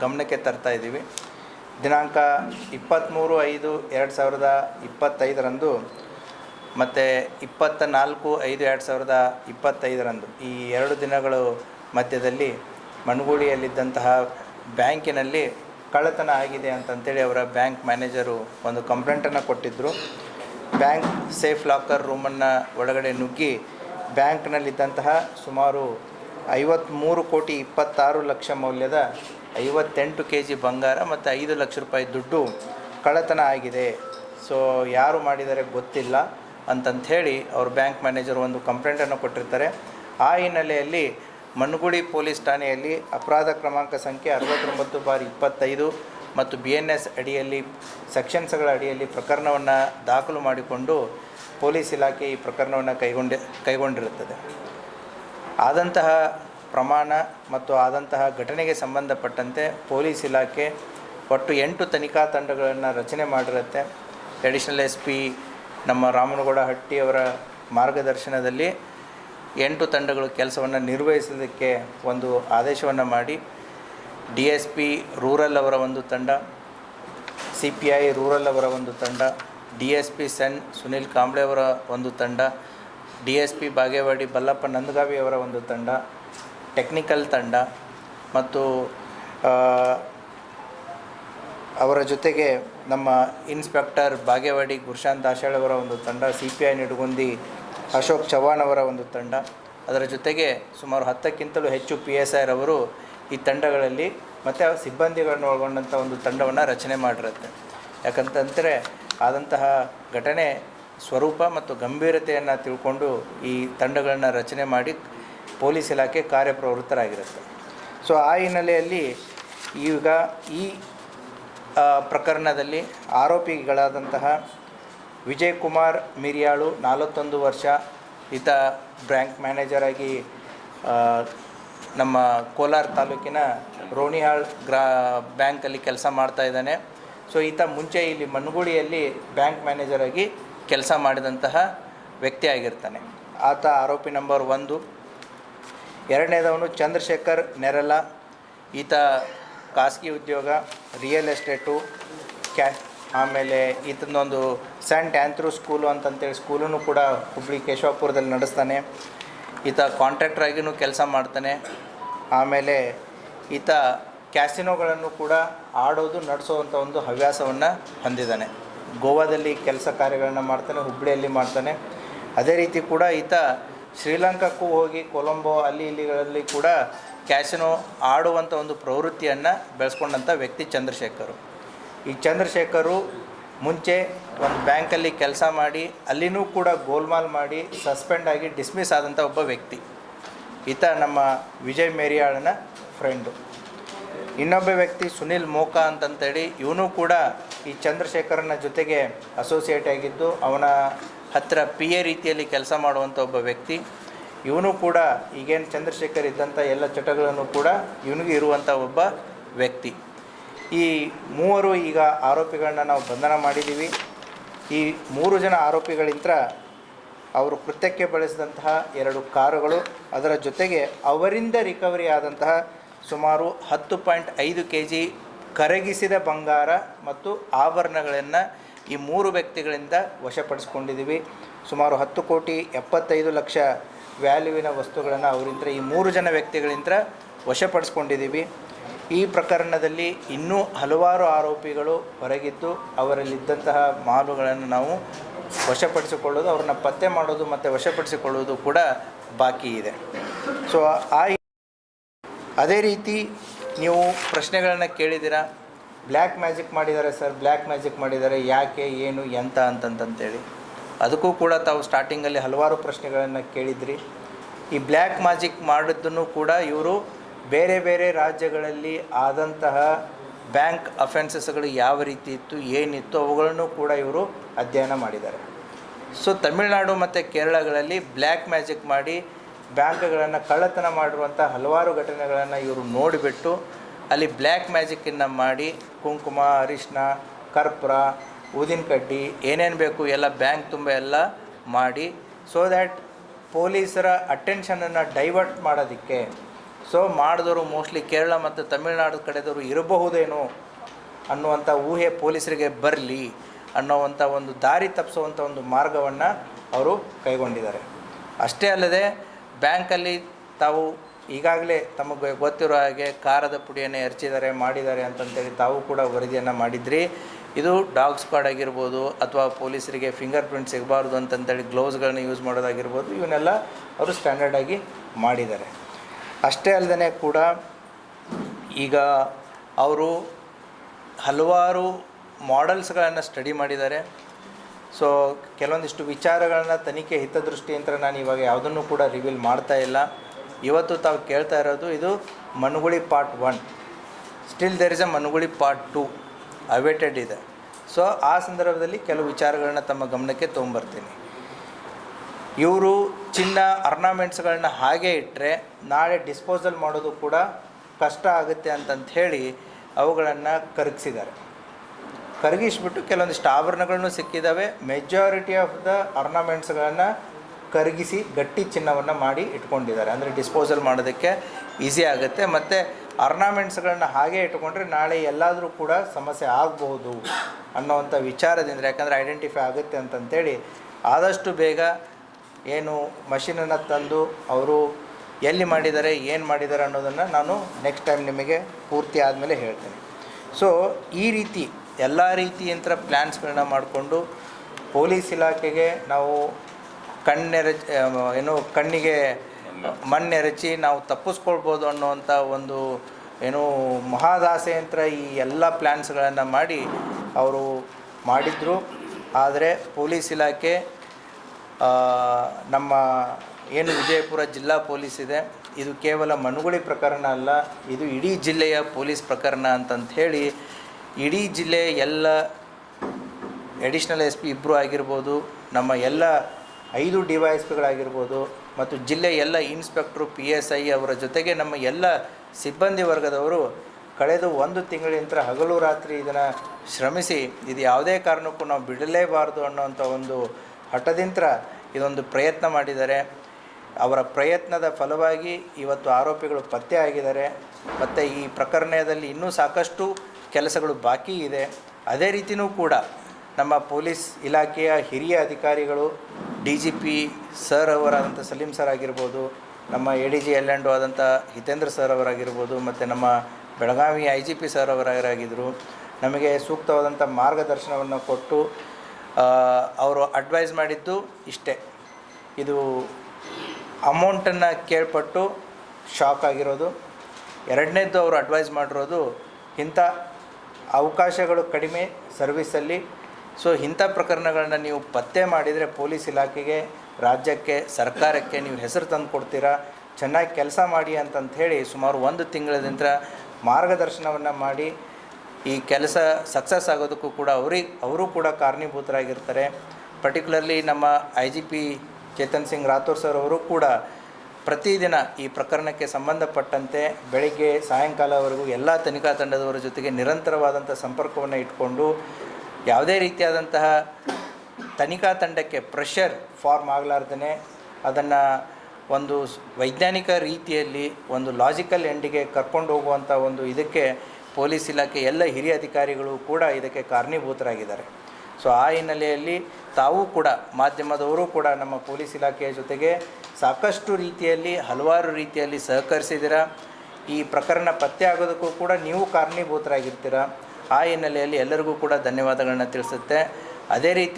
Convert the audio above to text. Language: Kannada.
ಗಮನಕ್ಕೆ ತರ್ತಾ ಇದ್ದೀವಿ. ದಿನಾಂಕ ಇಪ್ಪತ್ತ್ಮೂರು ಐದು ಎರಡು ಸಾವಿರದ ಇಪ್ಪತ್ತೈದರಂದು ಮತ್ತು ಇಪ್ಪತ್ತ ನಾಲ್ಕು ಐದು ಎರಡು ಸಾವಿರದ ಇಪ್ಪತ್ತೈದರಂದು. ಈ ಎರಡು ದಿನಗಳು ಮಧ್ಯದಲ್ಲಿ ಮಣಗೂಳಿಯಲ್ಲಿದ್ದಂತಹ ಬ್ಯಾಂಕಿನಲ್ಲಿ ಕಳ್ಳತನ ಆಗಿದೆ ಅಂತಂತೇಳಿ ಅವರ ಬ್ಯಾಂಕ್ ಮ್ಯಾನೇಜರು ಒಂದು ಕಂಪ್ಲೇಂಟನ್ನು ಕೊಟ್ಟಿದ್ದರು ಬ್ಯಾಂಕ್ ಸೇಫ್ ಲಾಕರ್ ರೂಮನ್ನು ಒಳಗಡೆ ನುಗ್ಗಿ ಬ್ಯಾಂಕ್ನಲ್ಲಿದ್ದಂತಹ ಸುಮಾರು ಐವತ್ತ್ಮೂರು ಕೋಟಿ ಇಪ್ಪತ್ತಾರು ಲಕ್ಷ ಮೌಲ್ಯದ ಐವತ್ತೆಂಟು ಕೆ ಜಿ ಬಂಗಾರ ಮತ್ತು ಐದು ಲಕ್ಷ ರೂಪಾಯಿ ದುಡ್ಡು ಕಳ್ಳತನ ಆಗಿದೆ. ಸೊ ಯಾರು ಮಾಡಿದ್ದಾರೆ ಗೊತ್ತಿಲ್ಲ ಅಂತಂಥೇಳಿ ಹೇಳಿ ಅವ್ರ ಬ್ಯಾಂಕ್ ಮ್ಯಾನೇಜರ್ ಒಂದು ಕಂಪ್ಲೇಂಟನ್ನು ಕೊಟ್ಟಿರ್ತಾರೆ. ಆ ಹಿನ್ನೆಲೆಯಲ್ಲಿ ಮಣ್ಗುಡಿ ಪೊಲೀಸ್ ಠಾಣೆಯಲ್ಲಿ ಅಪರಾಧ ಕ್ರಮಾಂಕ ಸಂಖ್ಯೆ ಅರವತ್ತೊಂಬತ್ತು ಬಾರಿ ಇಪ್ಪತ್ತೈದು ಮತ್ತು ಬಿ ಎನ್ ಎಸ್ ಅಡಿಯಲ್ಲಿ ಸೆಕ್ಷನ್ಸ್ಗಳ ಅಡಿಯಲ್ಲಿ ಪ್ರಕರಣವನ್ನು ದಾಖಲು ಮಾಡಿಕೊಂಡು ಪೊಲೀಸ್ ಇಲಾಖೆ ಈ ಪ್ರಕರಣವನ್ನು ಕೈಗೊಂಡಿ, ಕೈಗೊಂಡಿರುತ್ತದೆ. ಆದಂತಹ ಪ್ರಮಾಣ ಮತ್ತು ಆದಂತಹ ಘಟನೆಗೆ ಸಂಬಂಧಪಟ್ಟಂತೆ ಪೊಲೀಸ್ ಇಲಾಖೆ ಒಟ್ಟು ಎಂಟು ತನಿಖಾ ತಂಡಗಳನ್ನು ರಚನೆ ಮಾಡಿರುತ್ತೆ. ಅಡಿಷನಲ್ ಎಸ್ ಪಿ ನಮ್ಮ ರಾಮನಗೌಡ ಹಟ್ಟಿಯವರ ಮಾರ್ಗದರ್ಶನದಲ್ಲಿ ಎಂಟು ತಂಡಗಳು ಕೆಲಸವನ್ನು ನಿರ್ವಹಿಸೋದಕ್ಕೆ ಒಂದು ಆದೇಶವನ್ನು ಮಾಡಿ. ಡಿ ಎಸ್ ಪಿ ರೂರಲ್ ಅವರ ಒಂದು ತಂಡ ಸಿ ಪಿ ಐ ರೂರಲ್ ಅವರ ಒಂದು ತಂಡ ಡಿ ಎಸ್ ಪಿ ಸೆನ್ ಸುನಿಲ್ ಕಾಂಬ್ಳೆ ಅವರ ಒಂದು ತಂಡ D S P Bagewadi Ballappa Nandagavi ಅವರ ಒಂದು ತಂಡ ಟೆಕ್ನಿಕಲ್ ತಂಡ ಮತ್ತು ಅವರ ಜೊತೆಗೆ ನಮ್ಮ ಇನ್ಸ್ಪೆಕ್ಟರ್ ಬಾಗೇವಾಡಿ ಗುರುಶಾಂತ್ ಆಶಾಳ್ ಅವರ ಒಂದು ತಂಡ C P I Nidagundi Ashok Chavan ಅವರ ಒಂದು ತಂಡ. ಅದರ ಜೊತೆಗೆ ಸುಮಾರು ಹತ್ತಕ್ಕಿಂತಲೂ ಹೆಚ್ಚು ಪಿ ಎಸ್ ಐರವರು ಈ ತಂಡಗಳಲ್ಲಿ ಮತ್ತು ಸಿಬ್ಬಂದಿಗಳನ್ನು ಒಳಗೊಂಡಂಥ ಒಂದು ತಂಡವನ್ನು ರಚನೆ ಮಾಡಿರುತ್ತೆ. ಯಾಕಂತಂದರೆ ಆದಂತಹ ಘಟನೆ ಸ್ವರೂಪ ಮತ್ತು ಗಂಭೀರತೆಯನ್ನು ತಿಳ್ಕೊಂಡು ಈ ತಂಡಗಳನ್ನು ರಚನೆ ಮಾಡಿ ಪೊಲೀಸ್ ಇಲಾಖೆ ಕಾರ್ಯಪ್ರವೃತ್ತರಾಗಿರುತ್ತೆ. ಸೊ ಆ ಹಿನ್ನೆಲೆಯಲ್ಲಿ ಈಗ ಈ ಪ್ರಕರಣದಲ್ಲಿ ಆರೋಪಿಗಳಾದಂತಹ ವಿಜಯ್ ಕುಮಾರ್ ಮಿರಿಯಾಳು ನಲವತ್ತೊಂದು ವರ್ಷ, ಈತ ಬ್ಯಾಂಕ್ ಮ್ಯಾನೇಜರ್ ಆಗಿ ನಮ್ಮ ಕೋಲಾರ ತಾಲೂಕಿನ ರೋಣಿಹಾಳ್ ಗ್ರಾ, ಬ್ಯಾಂಕಲ್ಲಿ ಕೆಲಸ ಮಾಡ್ತಾ ಇದ್ದಾನೆ. ಸೊ ಈತ ಮುಂಚೆ ಇಲ್ಲಿ ಮನ್ಗುಳಿಯಲ್ಲಿ ಬ್ಯಾಂಕ್ ಮ್ಯಾನೇಜರ್ ಆಗಿ ಕೆಲಸ ಮಾಡಿದಂತಹ ವ್ಯಕ್ತಿ ಆಗಿರ್ತಾನೆ. ಆತ ಆರೋಪಿ ನಂಬರ್ ಒಂದು. ಎರಡನೇದವನು ಚಂದ್ರಶೇಖರ್ ನೆರಲ. ಈತ ಖಾಸಗಿ ಉದ್ಯೋಗ ರಿಯಲ್ ಎಸ್ಟೇಟು ಕ್ಯಾ, ಆಮೇಲೆ ಈತನೊಂದು ಸೆಂಟ್ ಆ್ಯಂಥ್ರೂ ಸ್ಕೂಲು ಅಂತಂತೇಳಿ ಸ್ಕೂಲನ್ನು ಕೂಡ ಹುಬ್ಳಿ ಕೇಶವಪುರದಲ್ಲಿ ನಡೆಸ್ತಾನೆ. ಈತ ಕಾಂಟ್ರಾಕ್ಟರ್ ಆಗಿನೂ ಕೆಲಸ ಮಾಡ್ತಾನೆ. ಆಮೇಲೆ ಈತ ಕ್ಯಾಸಿನೋಗಳನ್ನು ಕೂಡ ಆಡೋದು ನಡೆಸೋವಂಥ ಒಂದು ಹವ್ಯಾಸವನ್ನು ಹೊಂದಿದ್ದಾನೆ ಗೋವಾದಲ್ಲಿ ಕೆಲಸ ಕಾರ್ಯಗಳನ್ನು ಮಾಡ್ತಾನೆ ಹುಬ್ಬಳ್ಳಿಯಲ್ಲಿ ಮಾಡ್ತಾನೆ. ಅದೇ ರೀತಿ ಕೂಡ ಈತ ಶ್ರೀಲಂಕಾಕ್ಕೂ ಹೋಗಿ ಕೊಲಂಬೋ, ಅಲ್ಲಿ ಇಲ್ಲಿಗಳಲ್ಲಿ ಕೂಡ ಕ್ಯಾಸಿನೋ ಆಡುವಂಥ ಒಂದು ಪ್ರವೃತ್ತಿಯನ್ನು ಬೆಳೆಸ್ಕೊಂಡಂಥ ವ್ಯಕ್ತಿ ಚಂದ್ರಶೇಖರು. ಈ ಚಂದ್ರಶೇಖರು ಮುಂಚೆ ಒಂದು ಬ್ಯಾಂಕಲ್ಲಿ ಕೆಲಸ ಮಾಡಿ, ಅಲ್ಲಿನೂ ಕೂಡ ಗೋಲ್ಮಾಲ್ ಮಾಡಿ, ಸಸ್ಪೆಂಡ್ ಆಗಿ ಡಿಸ್ಮಿಸ್ ಆದಂಥ ಒಬ್ಬ ವ್ಯಕ್ತಿ. ಈತ ನಮ್ಮ ವಿಜಯ್ ಮೇರಿಯಾಳನ ಫ್ರೆಂಡು ಇನ್ನೊಬ್ಬ ವ್ಯಕ್ತಿ ಸುನಿಲ್ ಮೋಕಾ ಅಂತಂತೇಳಿ, ಇವನು ಕೂಡ ಈ ಚಂದ್ರಶೇಖರನ ಜೊತೆಗೆ ಅಸೋಸಿಯೇಟ್ ಆಗಿದ್ದು, ಅವನ ಹತ್ತಿರ ಪಿ ಎ ರೀತಿಯಲ್ಲಿ ಕೆಲಸ ಮಾಡುವಂಥ ಒಬ್ಬ ವ್ಯಕ್ತಿ. ಇವನು ಕೂಡ ಈಗೇನು ಚಂದ್ರಶೇಖರ್ ಇದ್ದಂಥ ಎಲ್ಲ ಚಟಗಳನ್ನು ಕೂಡ ಇವನಿಗೆ ಇರುವಂಥ ಒಬ್ಬ ವ್ಯಕ್ತಿ. ಈ ಮೂವರು ಈಗ ಆರೋಪಿಗಳನ್ನ ನಾವು ಬಂಧನ ಮಾಡಿದ್ದೀವಿ ಈ ಮೂರು ಜನ ಆರೋಪಿಗಳಿಂದ ಅವರು ಕೃತ್ಯಕ್ಕೆ ಬಳಸಿದಂತಹ ಎರಡು ಕಾರುಗಳು, ಅದರ ಜೊತೆಗೆ ಅವರಿಂದ ರಿಕವರಿ ಆದಂತಹ ಸುಮಾರು ಹತ್ತು ಪಾಯಿಂಟ್ ಐದು ಕೆ ಜಿ ಕರಗಿಸಿದ ಬಂಗಾರ ಮತ್ತು ಆಭರಣಗಳನ್ನು ಈ ಮೂರು ವ್ಯಕ್ತಿಗಳಿಂದ ವಶಪಡಿಸ್ಕೊಂಡಿದ್ದೀವಿ. ಸುಮಾರು ಹತ್ತು ಕೋಟಿ ಎಪ್ಪತ್ತೈದು ಲಕ್ಷ ವ್ಯಾಲ್ಯೂವಿನ ವಸ್ತುಗಳನ್ನು ಅವರಿಂದ ಈ ಮೂರು ಜನ ವ್ಯಕ್ತಿಗಳಿಂದ ವಶಪಡಿಸ್ಕೊಂಡಿದ್ದೀವಿ. ಈ ಪ್ರಕರಣದಲ್ಲಿ ಇನ್ನೂ ಹಲವಾರು ಆರೋಪಿಗಳು ಹೊರಗಿದ್ದು ಅವರಲ್ಲಿದ್ದಂತಹ ಮಾಲುಗಳನ್ನು ನಾವು ವಶಪಡಿಸಿಕೊಳ್ಳೋದು, ಅವ್ರನ್ನ ಪತ್ತೆ ಮಾಡೋದು ಮತ್ತು ವಶಪಡಿಸಿಕೊಳ್ಳೋದು ಕೂಡ ಬಾಕಿ ಇದೆ. ಸೊ ಆ ಅದೇ ರೀತಿ ನೀವು ಪ್ರಶ್ನೆಗಳನ್ನು ಕೇಳಿದ್ದೀರಾ? ಬ್ಲ್ಯಾಕ್ ಮ್ಯಾಜಿಕ್ ಮಾಡಿದ್ದಾರೆ ಸರ್ ಬ್ಲ್ಯಾಕ್ ಮ್ಯಾಜಿಕ್ ಮಾಡಿದ್ದಾರೆ. ಯಾಕೆ, ಏನು, ಎಂತ ಅಂತಂತಂತೇಳಿ. ಅದಕ್ಕೂ ಕೂಡ ತಾವು ಸ್ಟಾರ್ಟಿಂಗಲ್ಲಿ ಹಲವಾರು ಪ್ರಶ್ನೆಗಳನ್ನು ಕೇಳಿದ್ರಿ. ಈ ಬ್ಲ್ಯಾಕ್ ಮ್ಯಾಜಿಕ್ ಮಾಡಿದ್ದನ್ನು ಕೂಡ ಇವರು ಬೇರೆ ಬೇರೆ ರಾಜ್ಯಗಳಲ್ಲಿ ಆದಂತಹ ಬ್ಯಾಂಕ್ ಅಫೆನ್ಸಸ್ಗಳು ಯಾವ ರೀತಿ ಇತ್ತು, ಏನಿತ್ತು, ಅವುಗಳನ್ನು ಕೂಡ ಇವರು ಅಧ್ಯಯನ ಮಾಡಿದ್ದಾರೆ. ಸೊ ತಮಿಳುನಾಡು ಮತ್ತು ಕೇರಳಗಳಲ್ಲಿ ಬ್ಲ್ಯಾಕ್ ಮ್ಯಾಜಿಕ್ ಮಾಡಿ ಬ್ಯಾಂಕ್ಗಳನ್ನು ಕಳ್ಳತನ ಮಾಡಿರುವಂಥ ಹಲವಾರು ಘಟನೆಗಳನ್ನು ಇವರು ನೋಡಿಬಿಟ್ಟು ಅಲ್ಲಿ ಬ್ಲ್ಯಾಕ್ ಮ್ಯಾಜಿಕ್ಕನ್ನು ಮಾಡಿ ಕುಂಕುಮ ಅರಿಶಿನ ಕರ್ಪೂರ, ಊದಿನ ಕಡ್ಡಿ, ಏನೇನು ಬೇಕು ಎಲ್ಲ ಬ್ಯಾಂಕ್ ತುಂಬ ಎಲ್ಲ ಮಾಡಿ ಸೊ ದ್ಯಾಟ್ ಪೊಲೀಸರ ಅಟೆನ್ಷನನ್ನು ಡೈವರ್ಟ್ ಮಾಡೋದಕ್ಕೆ. ಸೊ ಮಾಡಿದವರು ಮೋಸ್ಟ್ಲಿ ಕೇರಳ ಮತ್ತು ತಮಿಳುನಾಡು ಕಡೆದವರು ಇರಬಹುದೇನೋ ಅನ್ನುವಂಥ ಊಹೆ ಪೊಲೀಸರಿಗೆ ಬರಲಿ ಅನ್ನೋವಂಥ ಒಂದು ದಾರಿ ತಪ್ಪಿಸುವಂಥ ಒಂದು ಮಾರ್ಗವನ್ನು ಅವರು ಕೈಗೊಂಡಿದ್ದಾರೆ. ಅಷ್ಟೇ ಅಲ್ಲದೆ ಬ್ಯಾಂಕಲ್ಲಿ ತಾವು ಈಗಾಗಲೇ ತಮಗೆ ಗೊತ್ತಿರೋ ಹಾಗೆ ಖಾರದ ಪುಡಿಯನ್ನು ಎರಚಿದ್ದಾರೆ ಮಾಡಿದ್ದಾರೆ ಅಂತಂತೇಳಿ ತಾವು ಕೂಡ ವರದಿಯನ್ನು ಮಾಡಿದ್ರಿ. ಇದು ಡಾಗ್ ಸ್ಕ್ವಾಡ್ ಆಗಿರ್ಬೋದು ಅಥವಾ ಪೊಲೀಸರಿಗೆ ಫಿಂಗರ್ ಪ್ರಿಂಟ್ ಸಿಗಬಾರ್ದು ಅಂತಂತೇಳಿ ಗ್ಲೌಸ್ಗಳನ್ನ ಯೂಸ್ ಮಾಡೋದಾಗಿರ್ಬೋದು, ಇವನ್ನೆಲ್ಲ ಅವರು ಸ್ಟ್ಯಾಂಡರ್ಡಾಗಿ ಮಾಡಿದ್ದಾರೆ. ಅಷ್ಟೇ ಅಲ್ಲದೆ ಕೂಡ ಈಗ ಅವರು ಹಲವಾರು ಮಾಡೆಲ್ಸ್ಗಳನ್ನು ಸ್ಟಡಿ ಮಾಡಿದ್ದಾರೆ. ಸೊ ಕೆಲವೊಂದಿಷ್ಟು ವಿಚಾರಗಳನ್ನ ತನಿಖೆ ಹಿತದೃಷ್ಟಿಯಿಂದ ನಾನು ಇವಾಗ ಯಾವುದನ್ನು ಕೂಡ ರಿವೀಲ್ ಮಾಡ್ತಾ ಇಲ್ಲ. ಇವತ್ತು ತಾವು ಕೇಳ್ತಾ ಇರೋದು ಇದು ಮನುಗುಳಿ part one still there is a ಮನುಗುಳಿ part two awaited ಇದೆ. ಸೊ ಆ ಸಂದರ್ಭದಲ್ಲಿ ಕೆಲವು ವಿಚಾರಗಳನ್ನ ತಮ್ಮ ಗಮನಕ್ಕೆ ತೊಗೊಂಬರ್ತೀನಿ. ಇವರು ಚಿನ್ನ ಅರ್ನಾಮೆಂಟ್ಸ್ಗಳನ್ನ ಹಾಗೆ ಇಟ್ಟರೆ ನಾಳೆ ಡಿಸ್ಪೋಸಲ್ ಮಾಡೋದು ಕೂಡ ಕಷ್ಟ ಆಗುತ್ತೆ ಅಂತಂತ ಹೇಳಿ ಅವುಗಳನ್ನು ಕರಗಿಸಿದ್ದಾರೆ. ಕರಗಿಸ್ಬಿಟ್ಟು ಕೆಲವೊಂದಿಷ್ಟು ಆಭರಣಗಳನ್ನು ಸಿಕ್ಕಿದ್ದಾವೆ ಮೆಜಾರಿಟಿ ಆಫ್ ದ ಅರ್ನಾಮೆಂಟ್ಸ್ಗಳನ್ನು ಕರಗಿಸಿ ಗಟ್ಟಿ ಚಿನ್ನವನ್ನು ಮಾಡಿ ಇಟ್ಕೊಂಡಿದ್ದಾರೆ. ಅಂದರೆ ಡಿಸ್ಪೋಸಲ್ ಮಾಡೋದಕ್ಕೆ ಈಸಿ ಆಗುತ್ತೆ. ಮತ್ತು ಅರ್ನಾಮೆಂಟ್ಸ್ಗಳನ್ನ ಹಾಗೆ ಇಟ್ಕೊಂಡ್ರೆ ನಾಳೆ ಎಲ್ಲಾದರೂ ಕೂಡ ಸಮಸ್ಯೆ ಆಗಬಹುದು ಅನ್ನೋವಂಥ ವಿಚಾರದಿಂದ ಯಾಕಂದರೆ ಐಡೆಂಟಿಫೈ ಆಗುತ್ತೆ ಅಂತಂತೇಳಿ ಆದಷ್ಟು ಬೇಗ ಏನು ಮಷಿನನ್ನು ತಂದು ಅವರು ಎಲ್ಲಿ ಮಾಡಿದ್ದಾರೆ, ಏನು ಮಾಡಿದ್ದಾರೆ ಅನ್ನೋದನ್ನು ನಾನು ನೆಕ್ಸ್ಟ್ ಟೈಮ್ ನಿಮಗೆ ಪೂರ್ತಿ ಆದಮೇಲೆ ಹೇಳ್ತೇನೆ. ಸೊ ಈ ರೀತಿ ಎಲ್ಲ ರೀತಿಯಂತ ಪ್ಲ್ಯಾನ್ಸ್ಗಳನ್ನ ಮಾಡಿಕೊಂಡು ಪೊಲೀಸ್ ಇಲಾಖೆಗೆ ನಾವು ಕಣ್ಣೆರೆ ಏನು ಕಣ್ಣಿಗೆ ಮಣ್ಣೆರಚಿ ನಾವು ತಪ್ಪಿಸ್ಕೊಳ್ಬೋದು ಅನ್ನೋವಂಥ ಒಂದು, ಏನು ಮಹಾದಾಸೆಯಂತ್ರ ಈ ಎಲ್ಲ ಪ್ಲ್ಯಾನ್ಸ್ಗಳನ್ನು ಮಾಡಿ ಅವರು ಮಾಡಿದರು. ಆದರೆ ಪೊಲೀಸ್ ಇಲಾಖೆ ನಮ್ಮ ಏನು ವಿಜಯಪುರ ಜಿಲ್ಲಾ ಪೊಲೀಸ್ ಇದೆ, ಇದು ಕೇವಲ ಮನುಗುಳಿ ಪ್ರಕರಣ ಅಲ್ಲ, ಇದು ಇಡೀ ಜಿಲ್ಲೆಯ ಪೊಲೀಸ್ ಪ್ರಕರಣ ಅಂತಂತ ಹೇಳಿ ಇಡೀ ಜಿಲ್ಲೆ ಎಲ್ಲ ಎಡಿಷ್ನಲ್ ಎಸ್ ಪಿ ಇಬ್ಬರು ಆಗಿರ್ಬೋದು, ನಮ್ಮ ಎಲ್ಲ ಐದು ಡಿ ವೈ ಎಸ್ ಪಿಗಳಾಗಿರ್ಬೋದು ಮತ್ತು ಜಿಲ್ಲೆ ಎಲ್ಲ ಇನ್ಸ್ಪೆಕ್ಟ್ರು ಪಿ ಎಸ್ ಐ ಅವರ ಜೊತೆಗೆ ನಮ್ಮ ಎಲ್ಲ ಸಿಬ್ಬಂದಿ ವರ್ಗದವರು ಕಳೆದ ಒಂದು ತಿಂಗಳಿಂದ ಹಗಲು ರಾತ್ರಿ ಇದನ್ನು ಶ್ರಮಿಸಿ, ಇದು ಯಾವುದೇ ಕಾರಣಕ್ಕೂ ನಾವು ಬಿಡಲೇಬಾರದು ಅನ್ನೋವಂಥ ಒಂದು ಹಠದಿಂದ ಇದೊಂದು ಪ್ರಯತ್ನ ಮಾಡಿದ್ದಾರೆ. ಅವರ ಪ್ರಯತ್ನದ ಫಲವಾಗಿ ಇವತ್ತು ಆರೋಪಿಗಳು ಪತ್ತೆ ಆಗಿದ್ದಾರೆ. ಮತ್ತು ಈ ಪ್ರಕರಣದಲ್ಲಿ ಇನ್ನೂ ಸಾಕಷ್ಟು ಕೆಲಸಗಳು ಬಾಕಿ ಇದೆ. ಅದೇ ರೀತಿಯೂ ಕೂಡ ನಮ್ಮ ಪೊಲೀಸ್ ಇಲಾಖೆಯ ಹಿರಿಯ ಅಧಿಕಾರಿಗಳು, ಡಿ ಜಿ ಪಿ ಸರ್ ಅವರಾದಂಥ ಸಲೀಂ ಸರ್ ಆಗಿರ್ಬೋದು, ನಮ್ಮ A D G L and ಆದಂಥ ಹಿತೇಂದ್ರ ಸರ್ ಅವರಾಗಿರ್ಬೋದು, ಮತ್ತು ನಮ್ಮ Belagavi I G P sir ಅವರಾಗಿದ್ದರು. ನಮಗೆ ಸೂಕ್ತವಾದಂಥ ಮಾರ್ಗದರ್ಶನವನ್ನು ಕೊಟ್ಟು ಅವರು ಅಡ್ವೈಸ್ ಮಾಡಿದ್ದು ಇಷ್ಟೇ. ಇದು ಅಮೌಂಟನ್ನು ಕೇಳ್ಪಟ್ಟು ಶಾಕ್ ಆಗಿರೋದು. ಎರಡನೇದ್ದು ಅವರು ಅಡ್ವೈಸ್ ಮಾಡಿರೋದು ಇಂಥ ಅವಕಾಶಗಳು ಕಡಿಮೆ ಸರ್ವಿಸಲ್ಲಿ. ಸೊ ಇಂಥ ಪ್ರಕರಣಗಳನ್ನ ನೀವು ಪತ್ತೆ ಮಾಡಿದರೆ ಪೊಲೀಸ್ ಇಲಾಖೆಗೆ, ರಾಜ್ಯಕ್ಕೆ, ಸರ್ಕಾರಕ್ಕೆ ನೀವು ಹೆಸರು ತಂದು ಕೊಡ್ತೀರಾ? ಚೆನ್ನಾಗಿ ಕೆಲಸ ಮಾಡಿ ಅಂತಂಥೇಳಿ ಸುಮಾರು ಒಂದು ತಿಂಗಳದಿಂದ ಮಾರ್ಗದರ್ಶನವನ್ನು ಮಾಡಿ, ಈ ಕೆಲಸ ಸಕ್ಸಸ್ ಆಗೋದಕ್ಕೂ ಕೂಡ ಅವ್ರಿಗೆ ಅವರು ಕೂಡ ಕಾರಣೀಭೂತರಾಗಿರ್ತಾರೆ. ಪರ್ಟಿಕ್ಯುಲರ್ಲಿ ನಮ್ಮ I G P Chetan Singh Rathore sir ಅವರು ಕೂಡ ಪ್ರತಿದಿನ ಈ ಪ್ರಕರಣಕ್ಕೆ ಸಂಬಂಧಪಟ್ಟಂತೆ ಬೆಳಗ್ಗೆ ಸಾಯಂಕಾಲವರೆಗೂ ಎಲ್ಲ ತನಿಖಾ ತಂಡದವರ ಜೊತೆಗೆ ನಿರಂತರವಾದಂಥ ಸಂಪರ್ಕವನ್ನು ಇಟ್ಕೊಂಡು ಯಾವುದೇ ರೀತಿಯಾದಂತಹ ತನಿಖಾ ತಂಡಕ್ಕೆ ಪ್ರೆಷರ್ ಫಾರ್ಮ್ ಆಗಲಾರ್ದೇ ಅದನ್ನು ಒಂದು ವೈಜ್ಞಾನಿಕ ರೀತಿಯಲ್ಲಿ ಒಂದು ಲಾಜಿಕಲ್ ಎಂಡಿಗೆ ಕರ್ಕೊಂಡು ಹೋಗುವಂಥ ಒಂದು ಇದಕ್ಕೆ ಪೊಲೀಸ್ ಇಲಾಖೆ ಎಲ್ಲ ಹಿರಿಯ ಅಧಿಕಾರಿಗಳು ಕೂಡ ಇದಕ್ಕೆ ಕಾರಣೀಭೂತರಾಗಿದ್ದಾರೆ. ಸೊ ಆ ಹಿನ್ನೆಲೆಯಲ್ಲಿ ತಾವು ಕೂಡ ಮಾಧ್ಯಮದವರು ಕೂಡ ನಮ್ಮ ಪೊಲೀಸ್ ಇಲಾಖೆಯ ಜೊತೆಗೆ ಸಾಕಷ್ಟು ರೀತಿಯಲ್ಲಿ, ಹಲವಾರು ರೀತಿಯಲ್ಲಿ ಸಹಕರಿಸಿದ್ದೀರ? ಈ ಪ್ರಕರಣ ಪತ್ತೆ ಆಗೋದಕ್ಕೂ ಕೂಡ ನೀವು ಕಾರಣೀಭೂತರಾಗಿರ್ತೀರ? ಆ ಹಿನ್ನೆಲೆಯಲ್ಲಿ ಎಲ್ಲರಿಗೂ ಕೂಡ ಧನ್ಯವಾದಗಳನ್ನು ತಿಳಿಸುತ್ತೆ. ಅದೇ ರೀತಿ